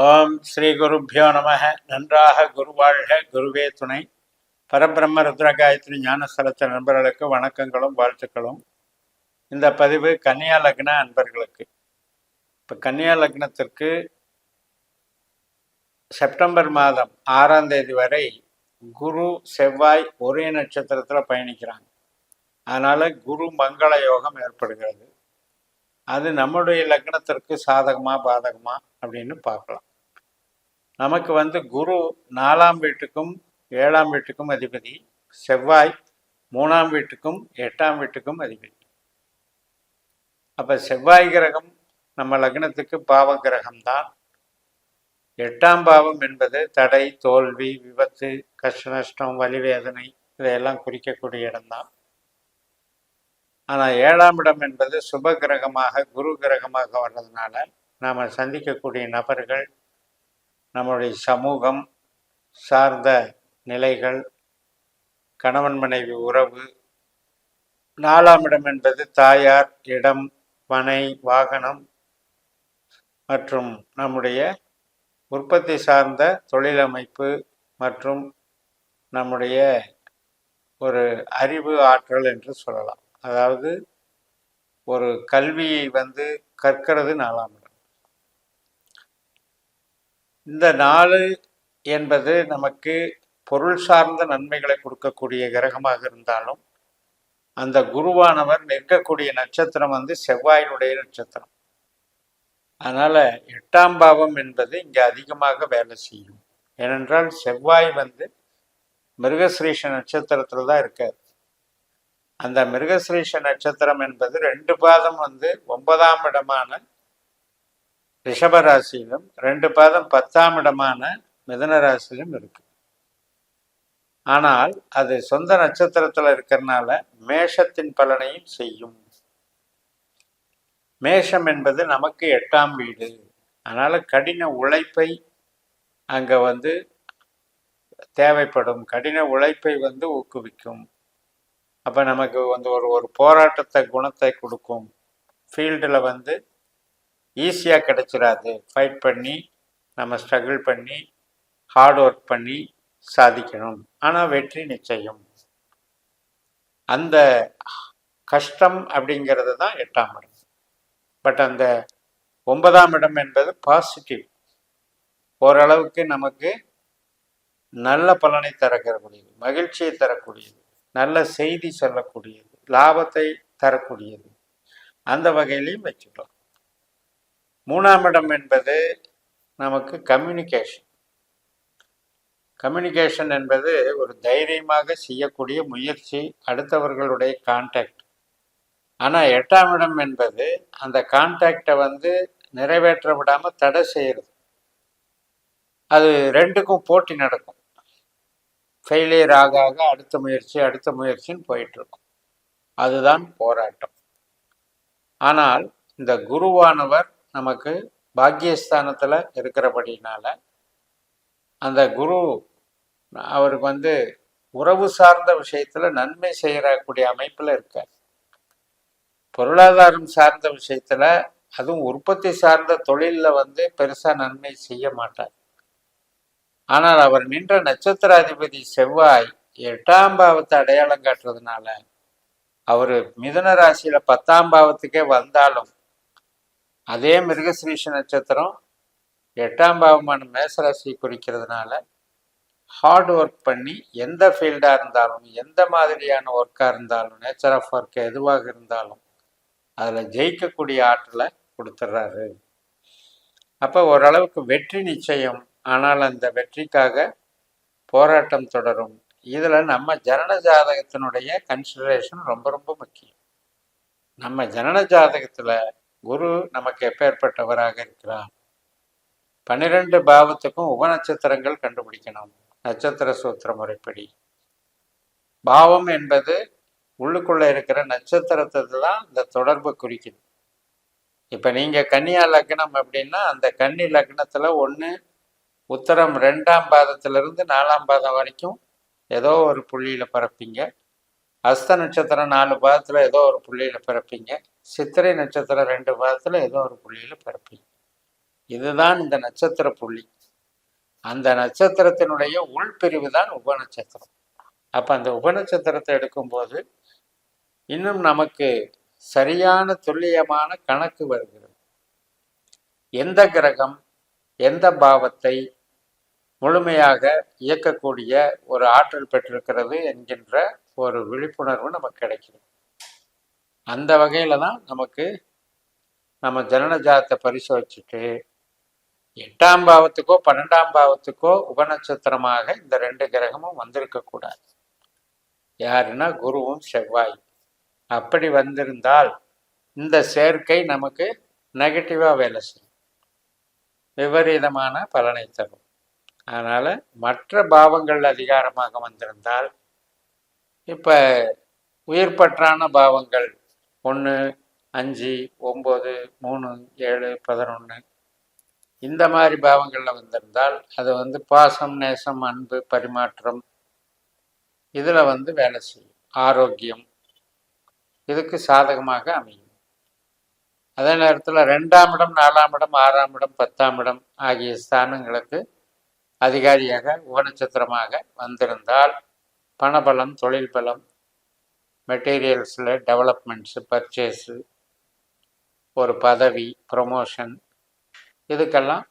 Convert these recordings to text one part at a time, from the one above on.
ஓம் ஸ்ரீ குருப்பியோ நம நன்றாக குருவாழ்க குருவே துணை. பரபிரம்ம ருத்ர காயத்ரி ஞானஸ்தலத்த நண்பர்களுக்கு வணக்கங்களும் வாழ்த்துக்களும். இந்த பதிவு கன்னியா லக்ன அன்பர்களுக்கு. இப்போ கன்னியா லக்னத்திற்கு செப்டம்பர் மாதம் ஆறாம் தேதி வரை குரு செவ்வாய் ஒரே நட்சத்திரத்தில் பயணிக்கிறாங்க. அதனால் குரு மங்கள யோகம் ஏற்படுகிறது. அது நம்முடைய லக்னத்திற்கு சாதகமா பாதகமா அப்படின்னு பார்க்கலாம். நமக்கு வந்து குரு நாலாம் வீட்டுக்கும் ஏழாம் வீட்டுக்கும் அதிபதி செவ்வாய் மூணாம் வீட்டுக்கும் எட்டாம் வீட்டுக்கும் அதிபதி. அப்ப செவ்வாய் கிரகம் நம்ம லக்னத்துக்கு பாவ கிரகம்தான். எட்டாம் பாவம் என்பது தடை தோல்வி விபத்து கஷ்ட நஷ்டம் வலி வேதனை இதையெல்லாம் குறிக்கக்கூடிய இடம்தான். ஆனால் ஏழாம் இடம் என்பது சுப கிரகமாக குரு கிரகமாக வர்றதுனால நாம் சந்திக்கக்கூடிய நபர்கள் நம்முடைய சமூகம் சார்ந்த நிலைகள் கணவன் மனைவி உறவு நாலாம் இடம் என்பது தாயார் இடம் மனை வாகனம் மற்றும் நம்முடைய உற்பத்தி சார்ந்த தொழிலமைப்பு மற்றும் நம்முடைய ஒரு அறிவு ஆற்றல் என்று சொல்லலாம். அதாவது ஒரு கல்வியை வந்து கற்கிறது நாலாம் இடம். இந்த நாலு என்பது நமக்கு பொருள் சார்ந்த நன்மைகளை கொடுக்கக்கூடிய கிரகமாக இருந்தாலும் அந்த குருவானவர் நிற்கக்கூடிய நட்சத்திரம் வந்து செவ்வாயினுடைய நட்சத்திரம். அதனால எட்டாம் பாவம் என்பது இங்க அதிகமாக வேலை செய்யும். ஏனென்றால் செவ்வாய் வந்து மிருகஸ்ரீஷ நட்சத்திரத்துல தான் இருக்காது அந்த மிருகசிரீஷ நட்சத்திரம் என்பது ரெண்டு பாதம் வந்து ஒன்பதாம் இடமான ரிஷபராசியிலும் ரெண்டு பாதம் பத்தாம் இடமான மிதன ராசியிலும் இருக்கு. ஆனால் அது சொந்த நட்சத்திரத்துல இருக்கிறதுனால மேஷத்தின் பலனையும் செய்யும். மேஷம் என்பது நமக்கு எட்டாம் வீடு. அதனால கடின உழைப்பை அங்க வந்து தேவைப்படும். கடின உழைப்பை வந்து ஊக்குவிக்கும். அப்போ நமக்கு வந்து ஒரு ஒரு போராட்டத்தை குணத்தை கொடுக்கும். ஃபீல்டில் வந்து ஈஸியாக கிடைச்சிடாது ஃபைட் பண்ணி நம்ம ஸ்ட்ரகிள் பண்ணி ஹார்ட் ஒர்க் பண்ணி சாதிக்கணும். ஆனால் வெற்றி நிச்சயம். அந்த கஷ்டம் அப்படிங்கிறது தான் எட்டாம் இடம். பட் அந்த ஒன்பதாம் இடம் என்பது பாசிட்டிவ் ஓரளவுக்கு நமக்கு நல்ல பலனை தரக்கூடியது மகிழ்ச்சியை தரக்கூடியது. நல்ல செய்தி சொல்லக்கூடியது லாபத்தை தரக்கூடியது. அந்த வகையிலையும் வச்சுக்கலாம். மூணாம் இடம் என்பது நமக்கு கம்யூனிகேஷன் கம்யூனிகேஷன் என்பது ஒரு தைரியமாக செய்யக்கூடிய முயற்சி அடுத்தவர்களுடைய கான்டாக்ட் ஆனால் எட்டாம் இடம் என்பது அந்த கான்டாக்டை வந்து நிறைவேற்ற விடாமல் தடை செய்கிறது அது ரெண்டுக்கும் போட்டி நடக்கும். ஃபெயிலியர் ஆக ஆக அடுத்த முயற்சி அடுத்த முயற்சின்னு போயிட்டுருக்கும். அதுதான் போராட்டம். ஆனால் இந்த குருவானவர் நமக்கு பாக்கியஸ்தானத்தில் இருக்கிறபடினால அந்த குரு அவருக்கு வந்து உறவு சார்ந்த விஷயத்துல நன்மை செய்யக்கூடிய அமைப்புல இருக்கார். பொருளாதாரம் சார்ந்த விஷயத்துல அதுவும் உற்பத்தி சார்ந்த தொழிலில் வந்து பெருசா நன்மை செய்ய மாட்டார். ஆனால் அவர் நின்ற நட்சத்திராதிபதி செவ்வாய் எட்டாம் பாவத்தை அடையாளம் காட்டுறதுனால அவர் மிதுன ராசியில பத்தாம் பாவத்துக்கே வந்தாலும் அதே மிருகசிரீஷ நட்சத்திரம் எட்டாம் பாவமான மேசராசியை குறிக்கிறதுனால ஹார்ட் ஒர்க் பண்ணி எந்த ஃபீல்டாக இருந்தாலும் எந்த மாதிரியான ஒர்க்காக இருந்தாலும் நேச்சர் ஆஃப் ஒர்க் எதுவாக இருந்தாலும் அதில் ஜெயிக்கக்கூடிய ஆற்றலை கொடுத்துட்றாரு அப்போ ஓரளவுக்கு வெற்றி நிச்சயம் ஆனால் அந்த வெற்றிக்காக போராட்டம் தொடரும். இதில் நம்ம ஜனன ஜாதகத்தினுடைய கன்சிடரேஷன் ரொம்ப ரொம்ப முக்கியம். நம்ம ஜனன ஜாதகத்தில் குரு நமக்கு எப்பேற்பட்டவராக இருக்கிறார்? பன்னிரெண்டு பாவத்துக்கும் உபநட்சத்திரங்கள் கண்டுபிடிக்கணும். நட்சத்திர சூத்திர முறைப்படி. பாவம் என்பது உள்ளுக்குள்ள இருக்கிற நட்சத்திரத்தை தான் இந்த தொடர்பு குறிக்குது. இப்போ நீங்கள் கன்னியா லக்னம் அப்படின்னா அந்த கன்னி லக்னத்தில் ஒன்று உத்தரம் ரெண்டாம் பாதத்திலிருந்து நாலாம் பாதம் வரைக்கும் ஏதோ ஒரு புள்ளியில் பிறப்பீங்க. அஸ்த நட்சத்திரம் நாலு பாதத்தில் ஏதோ ஒரு புள்ளியில் பிறப்பீங்க. சித்திரை நட்சத்திரம் ரெண்டு பாதத்தில் ஏதோ ஒரு புள்ளியில் பிறப்பீங்க. இதுதான் இந்த நட்சத்திர புள்ளி. அந்த நட்சத்திரத்தினுடைய உள்பிரிவு தான் உபநட்சத்திரம். அப்போ அந்த உபநட்சத்திரத்தை எடுக்கும்போது இன்னும் நமக்கு சரியான துல்லியமான கணக்கு வருகிறது. எந்த கிரகம் எந்த பாவத்தை முழுமையாக இயக்கக்கூடிய ஒரு ஆற்றல் பெற்றிருக்கிறது என்கின்ற ஒரு விழிப்புணர்வு நமக்கு கிடைக்குது அந்த வகையில தான் நமக்கு நம்ம ஜனன ஜாதத்தை பரிசோதிச்சுட்டு எட்டாம் பாவத்துக்கோ பன்னெண்டாம் பாவத்துக்கோ உபநட்சத்திரமாக இந்த ரெண்டு கிரகமும் வந்திருக்கக்கூடாது. யாருன்னா குருவும் செவ்வாய் அப்படி வந்திருந்தால் இந்த சேர்க்கை நமக்கு நெகட்டிவாக வேலை செய்யும். விபரீதமான பலனை தரும். அதனால் மற்ற பாவங்கள் அதிகாரமாக வந்திருந்தால் இப்போ உயிர் பற்றான பாவங்கள் ஒன்று அஞ்சு ஒம்பது மூணு ஏழு பதினொன்று இந்த மாதிரி பாவங்களில் வந்திருந்தால் அது வந்து பாசம் நேசம் அன்பு பரிமாற்றம் இதில் வந்து வேலை செய்யும். ஆரோக்கியம் இதுக்கு சாதகமாக அமையும். அதே நேரத்தில் ரெண்டாம் இடம் நாலாம் இடம் ஆறாம் இடம் பத்தாம் இடம் ஆகிய ஸ்தானங்களுக்கு அதிகாரியாக உபநட்சத்திரமாக வந்திருந்தால் பணபலம் தொழில் பலம் மெட்டீரியல்ஸில் டெவலப்மெண்ட்ஸு பர்ச்சேஸு ஒரு பதவி ப்ரொமோஷன் இதுக்கெல்லாம்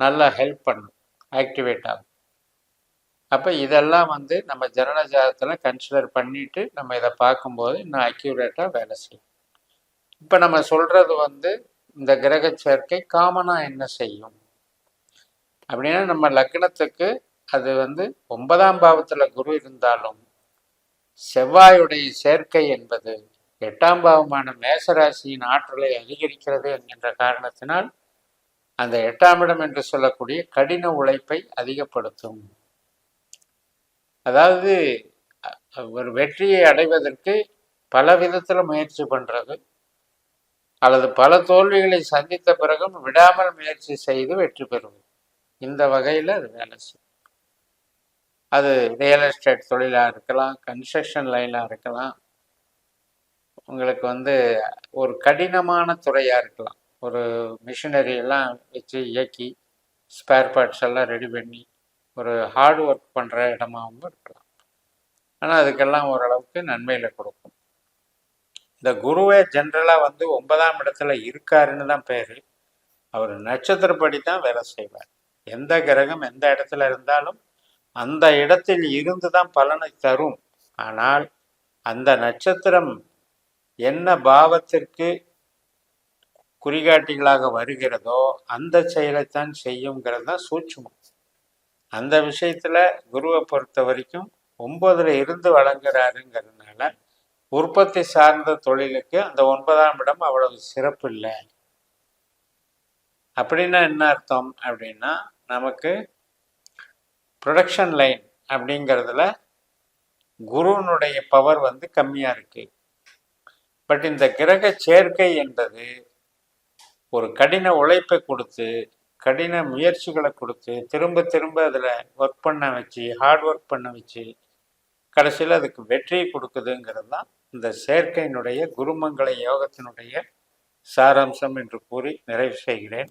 நல்லா ஹெல்ப் பண்ணும் ஆக்டிவேட் ஆகும். அப்போ இதெல்லாம் வந்து நம்ம ஜனன ஜாதகத்தில் கன்சிடர் பண்ணிவிட்டு நம்ம இதை பார்க்கும்போது இன்னும் அக்யூரேட்டாக வேலை செய்யும். இப்போ நம்ம சொல்கிறது வந்து இந்த கிரக சேர்க்கை காமனாக என்ன செய்யும்? அப்படின்னா நம்ம லக்னத்துக்கு அது வந்து ஒன்பதாம் பாவத்தில் குரு இருந்தாலும் செவ்வாயுடைய சேர்க்கை என்பது எட்டாம் பாவமான மேசராசியின் ஆற்றலை அதிகரிக்கிறது என்கின்ற காரணத்தினால் அந்த எட்டாம் இடம் என்று சொல்லக்கூடிய கடின உழைப்பை அதிகப்படுத்தும். அதாவது ஒரு வெற்றியை அடைவதற்கு பல விதத்தில் முயற்சி பண்ணுறது அல்லது பல தோல்விகளை சந்தித்த பிறகும் விடாமல் முயற்சி செய்து வெற்றி பெறுவது. இந்த வகையில் அது வேலை செய்யும். அது ரியல் எஸ்டேட் தொழிலாக இருக்கலாம் கன்ஸ்ட்ரக்ஷன் லைனாக இருக்கலாம். உங்களுக்கு வந்து ஒரு கடினமான துறையாக இருக்கலாம். ஒரு மிஷினரி எல்லாம் வச்சு இயக்கி ஸ்பேர் பார்ட்ஸ் எல்லாம் ரெடி பண்ணி ஒரு ஹார்ட் ஒர்க் பண்ணுற இடமாகவும் இருக்கலாம். ஆனால் அதுக்கெல்லாம் ஓரளவுக்கு நன்மையில் கொடுக்கும். இந்த குருவே ஜென்ரலாக வந்து ஒன்பதாம் இடத்துல இருக்காருன்னு தான் பேர். அவர் நட்சத்திரப்படி தான் வேலை செய்வார். எந்த கிரகம் எந்த இடத்துல இருந்தாலும் அந்த இடத்தில் இருந்து தான் பலனை தரும். ஆனால் அந்த நட்சத்திரம் என்ன பாவத்திற்கு குறிகாட்டிகளாக வருகிறதோ அந்த செயலைத்தான் செய்யுங்கிறது தான் சூட்சுமம். அந்த விஷயத்துல குருவை பொறுத்த வரைக்கும் ஒன்பதுல இருந்து வழங்குறாருங்கிறதுனால உற்பத்தி சார்ந்த தொழிலுக்கு அந்த ஒன்பதாம் இடம் அவ்வளவு சிறப்பு இல்லை. அப்படின்னா என்ன அர்த்தம் அப்படின்னா நமக்கு ப்ரொடக்ஷன் லைன் அப்படிங்கிறதுல குருனுடைய பவர் வந்து கம்மியாக இருக்கு. பட் இந்த கிரக சேர்க்கை என்பது ஒரு கடின உழைப்பை கொடுத்து கடின முயற்சிகளை கொடுத்து திரும்ப திரும்ப அதில் ஒர்க் பண்ண வச்சு ஹார்ட் ஒர்க் பண்ண வச்சு கடைசியில் அதுக்கு வெற்றியை கொடுக்குதுங்கிறது தான் இந்த சேர்க்கையினுடைய குருமங்களை யோகத்தினுடைய சாராம்சம் என்று கூறி நிறைவு செய்கிறேன்.